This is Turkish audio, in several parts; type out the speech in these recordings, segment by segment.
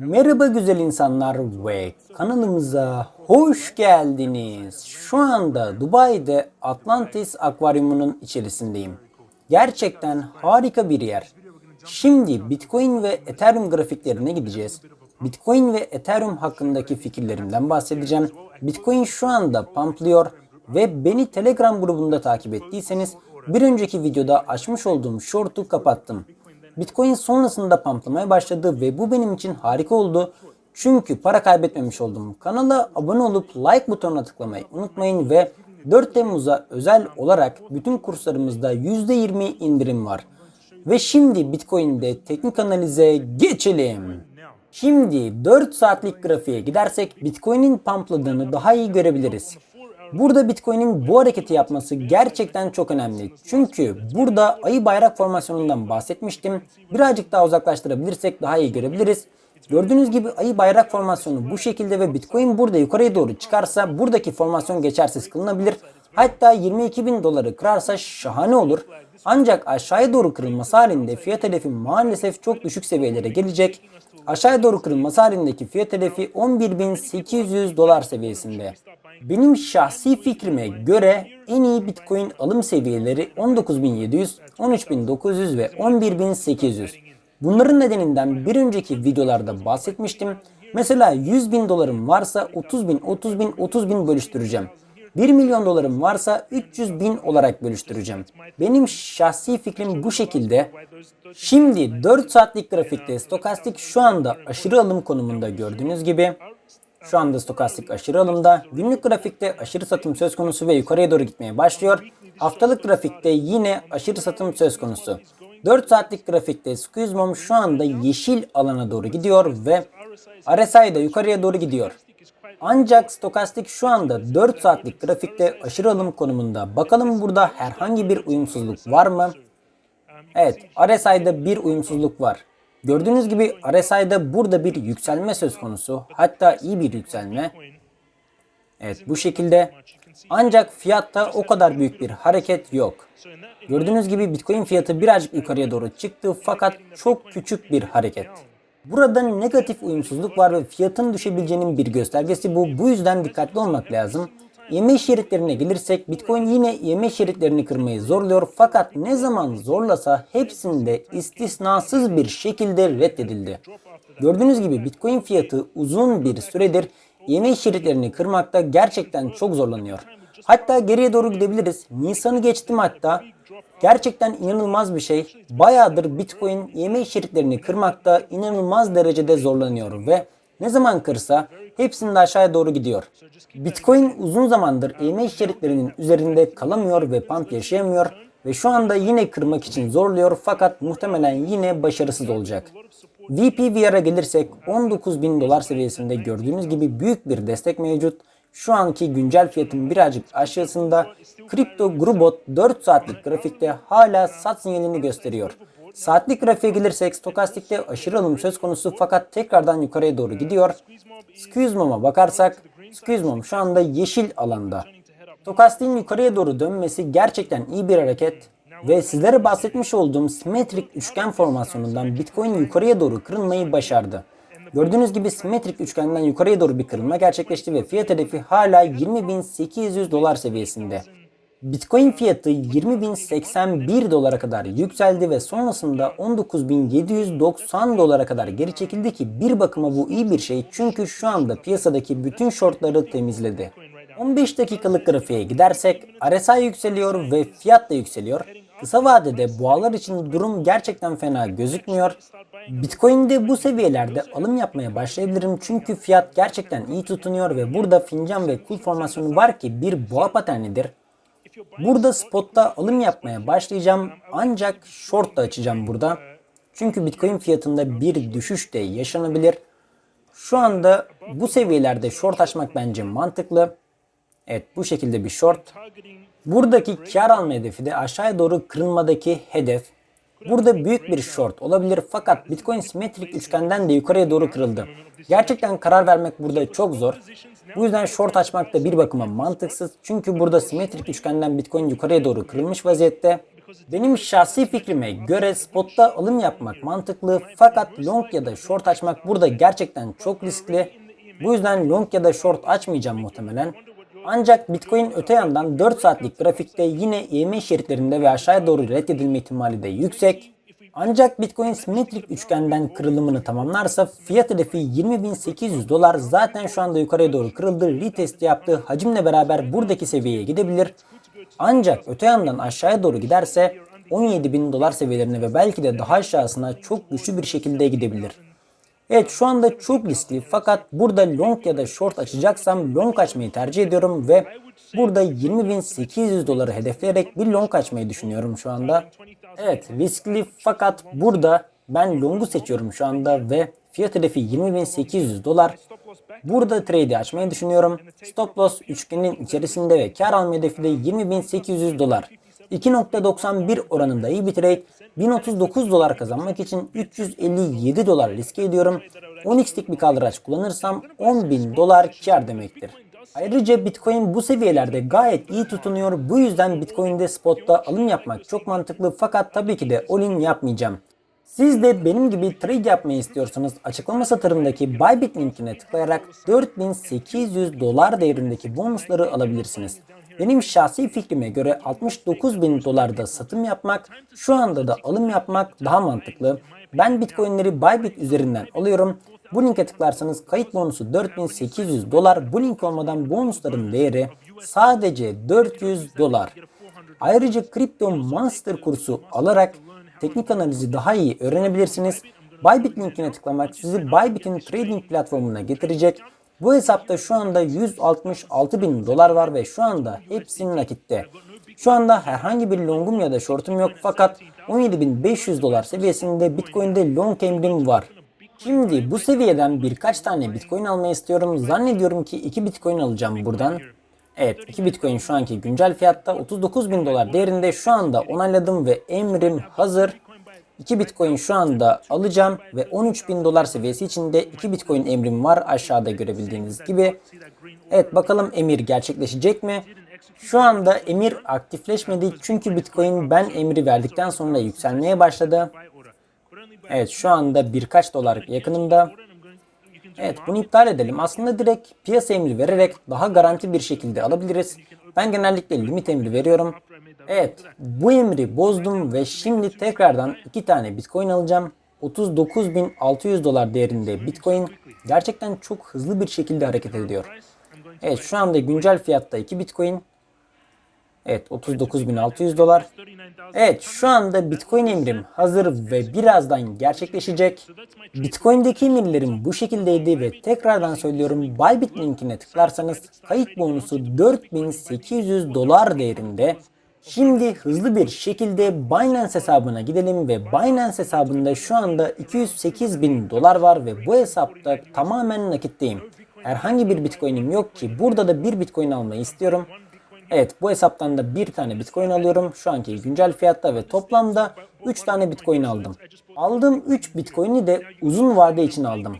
Merhaba güzel insanlar ve kanalımıza hoş geldiniz. Şu anda Dubai'de Atlantis Akvaryumu'nun içerisindeyim. Gerçekten harika bir yer. Şimdi Bitcoin ve Ethereum grafiklerine gideceğiz. Bitcoin ve Ethereum hakkındaki fikirlerimden bahsedeceğim. Bitcoin şu anda pumplıyor ve beni Telegram grubunda takip ettiyseniz bir önceki videoda açmış olduğum short'u kapattım. Bitcoin sonrasında pamplamaya başladı ve bu benim için harika oldu. Çünkü para kaybetmemiş oldum. Kanala abone olup like butonuna tıklamayı unutmayın ve 4 Temmuz'a özel olarak bütün kurslarımızda %20 indirim var. Ve şimdi Bitcoin'de teknik analize geçelim. Şimdi 4 saatlik grafiğe gidersek Bitcoin'in pampladığını daha iyi görebiliriz. Burada Bitcoin'in bu hareketi yapması gerçekten çok önemli. Çünkü burada ayı bayrak formasyonundan bahsetmiştim. Birazcık daha uzaklaştırabilirsek daha iyi görebiliriz. Gördüğünüz gibi ayı bayrak formasyonu bu şekilde ve Bitcoin burada yukarıya doğru çıkarsa buradaki formasyon geçersiz kılınabilir. Hatta 22 bin doları kırarsa şahane olur. Ancak aşağıya doğru kırılması halinde fiyat hedefi maalesef çok düşük seviyelere gelecek. Aşağıya doğru kırılması halindeki fiyat hedefi 11.800 dolar seviyesinde. Benim şahsi fikrime göre en iyi Bitcoin alım seviyeleri 19.700, 13.900 ve 11.800. Bunların nedeninden bir önceki videolarda bahsetmiştim. Mesela 100 bin dolarım varsa 30 bin, 30 bin, 30 bin bölüştüreceğim. 1 milyon dolarım varsa 300 bin olarak bölüştüreceğim. Benim şahsi fikrim bu şekilde. Şimdi 4 saatlik grafikte stokastik şu anda aşırı alım konumunda gördüğünüz gibi. Şu anda stokastik aşırı alımda. Günlük grafikte aşırı satım söz konusu ve yukarıya doğru gitmeye başlıyor. Haftalık grafikte yine aşırı satım söz konusu. 4 saatlik grafikte Squeeze Mom şu anda yeşil alana doğru gidiyor ve RSI de yukarıya doğru gidiyor. Ancak stokastik şu anda 4 saatlik grafikte aşırı alım konumunda. Bakalım burada herhangi bir uyumsuzluk var mı? Evet, RSI'de bir uyumsuzluk var. Gördüğünüz gibi RSI'de burada bir yükselme söz konusu. Hatta iyi bir yükselme. Evet bu şekilde. Ancak fiyatta o kadar büyük bir hareket yok. Gördüğünüz gibi Bitcoin fiyatı birazcık yukarıya doğru çıktı fakat çok küçük bir hareket. Burada negatif uyumsuzluk var ve fiyatın düşebileceğinin bir göstergesi bu. Bu yüzden dikkatli olmak lazım. Yeme şeritlerine gelirsek Bitcoin yine yeme şeritlerini kırmayı zorluyor fakat ne zaman zorlasa hepsinde istisnasız bir şekilde reddedildi. Gördüğünüz gibi Bitcoin fiyatı uzun bir süredir yeme şeritlerini kırmakta gerçekten çok zorlanıyor. Hatta geriye doğru gidebiliriz. Nisan'ı geçtim hatta. Gerçekten inanılmaz bir şey. Bayağıdır Bitcoin yeme şeritlerini kırmakta inanılmaz derecede zorlanıyor ve ne zaman kırsa hepsinde aşağıya doğru gidiyor. Bitcoin uzun zamandır EMA şeritlerinin üzerinde kalamıyor ve pump yaşayamıyor ve şu anda yine kırmak için zorluyor fakat muhtemelen yine başarısız olacak. VPVR'a gelirsek 19 bin dolar seviyesinde gördüğünüz gibi büyük bir destek mevcut. Şu anki güncel fiyatın birazcık aşağısında Crypto Grubot 4 saatlik grafikte hala sat sinyalini gösteriyor. Saatlik grafiğe gelirsek stokastikte aşırı alım söz konusu fakat tekrardan yukarıya doğru gidiyor. Squeeze Mom'a bakarsak Squeeze Mom şu anda yeşil alanda. Stokastiğin yukarıya doğru dönmesi gerçekten iyi bir hareket ve sizlere bahsetmiş olduğum simetrik üçgen formasyonundan Bitcoin yukarıya doğru kırılmayı başardı. Gördüğünüz gibi simetrik üçgenden yukarıya doğru bir kırılma gerçekleşti ve fiyat hedefi hala 20.800 dolar seviyesinde. Bitcoin fiyatı 20.081 dolara kadar yükseldi ve sonrasında 19.790 dolara kadar geri çekildi ki bir bakıma bu iyi bir şey çünkü şu anda piyasadaki bütün shortları temizledi. 15 dakikalık grafiğe gidersek RSI yükseliyor ve fiyat da yükseliyor. Kısa vadede boğalar için durum gerçekten fena gözükmüyor. Bitcoin'de bu seviyelerde alım yapmaya başlayabilirim çünkü fiyat gerçekten iyi tutunuyor ve burada fincan ve kul formasyonu var ki bir boğa paternidir. Burada spotta alım yapmaya başlayacağım ancak short da açacağım burada. Çünkü Bitcoin fiyatında bir düşüş de yaşanabilir. Şu anda bu seviyelerde short açmak bence mantıklı. Evet bu şekilde bir short. Buradaki kar alma hedefi de aşağıya doğru kırılmadaki hedef. Burada büyük bir short olabilir fakat Bitcoin simetrik üçgenden de yukarıya doğru kırıldı. Gerçekten karar vermek burada çok zor. Bu yüzden short açmak da bir bakıma mantıksız. Çünkü burada simetrik üçgenden Bitcoin yukarıya doğru kırılmış vaziyette. Benim şahsi fikrime göre spotta alım yapmak mantıklı fakat long ya da short açmak burada gerçekten çok riskli. Bu yüzden long ya da short açmayacağım muhtemelen. Ancak Bitcoin öte yandan 4 saatlik grafikte yine EMA şeritlerinde ve aşağıya doğru reddedilme ihtimali de yüksek. Ancak Bitcoin simetrik üçgenden kırılımını tamamlarsa fiyat hedefi 20.800 dolar zaten şu anda yukarıya doğru kırıldı. Retest yaptığı hacimle beraber buradaki seviyeye gidebilir. Ancak öte yandan aşağıya doğru giderse 17.000 dolar seviyelerine ve belki de daha aşağısına çok güçlü bir şekilde gidebilir. Evet şu anda çok riskli fakat burada long ya da short açacaksam long açmayı tercih ediyorum ve burada 20.800 doları hedefleyerek bir long açmayı düşünüyorum şu anda. Evet riskli fakat burada ben long'u seçiyorum şu anda ve fiyat hedefi 20.800 dolar. Burada trade'i açmayı düşünüyorum. Stop loss üçgenin içerisinde ve kar alma hedefi de 20.800 dolar. 2.91 oranında iyi bir trade. 1039 dolar kazanmak için 357 dolar riske ediyorum. 10x'lik bir kaldıraç kullanırsam 10.000 dolar kar demektir. Ayrıca Bitcoin bu seviyelerde gayet iyi tutunuyor. Bu yüzden Bitcoin'de spotta alım yapmak çok mantıklı fakat tabii ki de all-in yapmayacağım. Siz de benim gibi trade yapmayı istiyorsanız açıklama satırındaki Bybit linkine tıklayarak 4800 dolar değerindeki bonusları alabilirsiniz. Benim şahsi fikrime göre 69 bin dolarda satım yapmak, şu anda da alım yapmak daha mantıklı. Ben Bitcoin'leri Bybit üzerinden alıyorum. Bu linke tıklarsanız kayıt bonusu 4800 dolar. Bu link olmadan bonusların değeri sadece 400 dolar. Ayrıca Crypto Monster kursu alarak teknik analizi daha iyi öğrenebilirsiniz. Bybit linkine tıklamak sizi Bybit'in trading platformuna getirecek. Bu hesapta şu anda 166 bin dolar var ve şu anda hepsi nakitte. Şu anda herhangi bir longum ya da shortum yok fakat 17.500 dolar seviyesinde Bitcoin'de long emrim var. Şimdi bu seviyeden birkaç tane Bitcoin almayı istiyorum. Zannediyorum ki 2 Bitcoin alacağım buradan. Evet 2 Bitcoin şu anki güncel fiyatta 39 bin dolar değerinde şu anda onayladım ve emrim hazır. 2 Bitcoin şu anda alacağım ve 13 bin dolar seviyesi içinde 2 Bitcoin emrim var aşağıda görebildiğiniz gibi. Evet bakalım emir gerçekleşecek mi? Şu anda emir aktifleşmedi çünkü Bitcoin ben emri verdikten sonra yükselmeye başladı. Evet şu anda birkaç dolar yakınında. Evet bunu iptal edelim. Aslında direkt piyasa emri vererek daha garanti bir şekilde alabiliriz. Ben genellikle limit emri veriyorum. Evet bu emri bozdum ve şimdi tekrardan iki tane bitcoin alacağım. 39.600 dolar değerinde bitcoin gerçekten çok hızlı bir şekilde hareket ediyor. Evet şu anda güncel fiyatta 2 bitcoin. Evet 39.600 dolar. Evet şu anda Bitcoin emrim hazır ve birazdan gerçekleşecek. Bitcoin'deki emirlerim bu şekildeydi ve tekrardan söylüyorum Bybit linkine tıklarsanız kayıt bonusu 4800 dolar değerinde. Şimdi hızlı bir şekilde Binance hesabına gidelim ve Binance hesabında şu anda 208 bin dolar var ve bu hesapta tamamen nakitteyim. Herhangi bir bitcoin'im yok ki burada da bir bitcoin almayı istiyorum. Evet bu hesaptan da bir tane bitcoin alıyorum şu anki güncel fiyatta ve toplamda 3 tane bitcoin aldım. Aldığım 3 bitcoin'i de uzun vade için aldım.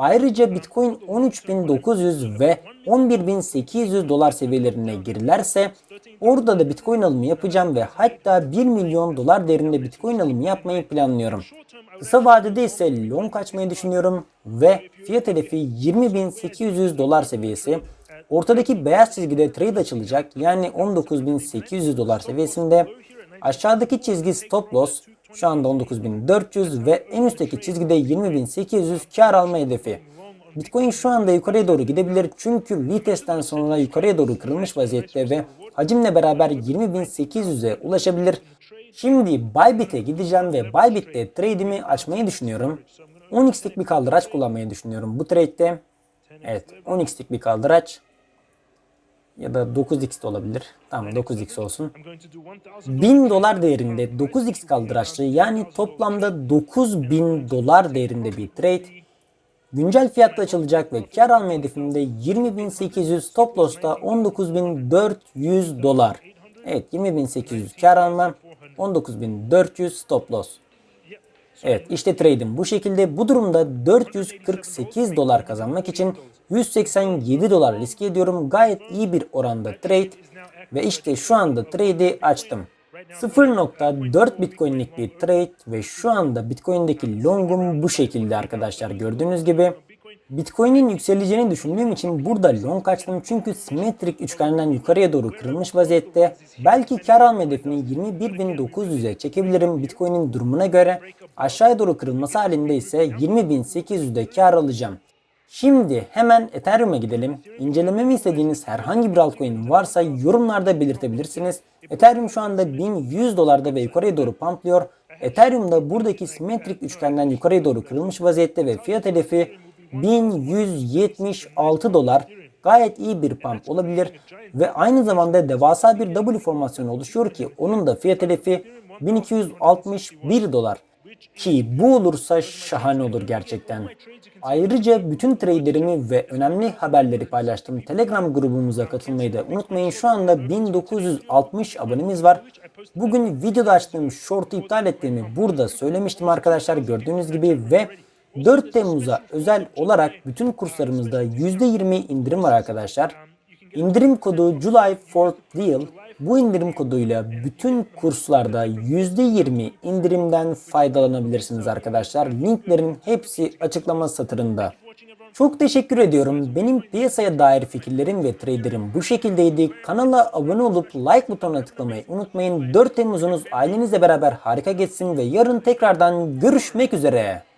Ayrıca bitcoin 13.900 ve 11.800 dolar seviyelerine girirlerse orada da bitcoin alımı yapacağım ve hatta 1 milyon dolar değerinde bitcoin alımı yapmayı planlıyorum. Kısa vadede ise long açmayı düşünüyorum ve fiyat hedefi 20.800 dolar seviyesi. Ortadaki beyaz çizgide trade açılacak yani 19.800 dolar seviyesinde. Aşağıdaki çizgi stop loss şu anda 19.400 ve en üstteki çizgide 20.800 kar alma hedefi. Bitcoin şu anda yukarıya doğru gidebilir çünkü retestten sonra yukarıya doğru kırılmış vaziyette ve hacimle beraber 20.800'e ulaşabilir. Şimdi Bybit'e gideceğim ve Bybit'te trade'imi açmayı düşünüyorum. 10x'lik bir kaldıraç kullanmayı düşünüyorum bu trade'de. Evet 10x'lik bir kaldıraç. Ya da 9x de olabilir. Tamam 9x olsun. 1000 dolar değerinde 9x kaldıraçlı yani toplamda 9000 dolar değerinde bir trade. Güncel fiyatta açılacak ve kar alma hedefimde 20.800 stop loss'ta 19.400 dolar. Evet 20.800 kar alma 19.400 stop loss. Evet işte trade'im bu şekilde. Bu durumda 448 dolar kazanmak için 187 dolar riske ediyorum. Gayet iyi bir oranda trade. Ve işte şu anda trade'i açtım. 0.4 Bitcoin'lik bir trade ve şu anda Bitcoin'deki longum bu şekilde arkadaşlar gördüğünüz gibi. Bitcoin'in yükseleceğini düşündüğüm için burada long açtım çünkü simetrik üçgenden yukarıya doğru kırılmış vaziyette. Belki kar alma hedefini 21.900'e çekebilirim Bitcoin'in durumuna göre. Aşağıya doğru kırılması halinde ise 20.800'de kar alacağım. Şimdi hemen Ethereum'a gidelim. İncelememi istediğiniz herhangi bir altcoin varsa yorumlarda belirtebilirsiniz. Ethereum şu anda 1100 dolarda ve yukarıya doğru pumplıyor. Ethereum'da buradaki simetrik üçgenden yukarıya doğru kırılmış vaziyette ve fiyat hedefi 1176 dolar. Gayet iyi bir pump olabilir ve aynı zamanda devasa bir W formasyonu oluşuyor ki onun da fiyat hedefi 1261 dolar. Ki bu olursa şahane olur gerçekten. Ayrıca bütün traderimi ve önemli haberleri paylaştığım Telegram grubumuza katılmayı da unutmayın. Şu anda 1960 abonemiz var. Bugün videoda açtığım short'u iptal ettiğimi burada söylemiştim arkadaşlar gördüğünüz gibi ve 4 Temmuz'a özel olarak bütün kurslarımızda %20 indirim var arkadaşlar. İndirim kodu July 4 Deal. Bu indirim koduyla bütün kurslarda %20 indirimden faydalanabilirsiniz arkadaşlar. Linklerin hepsi açıklama satırında. Çok teşekkür ediyorum. Benim piyasaya dair fikirlerim ve traderim bu şekildeydi. Kanala abone olup like butonuna tıklamayı unutmayın. 4 Temmuz'unuz ailenizle beraber harika geçsin ve yarın tekrardan görüşmek üzere.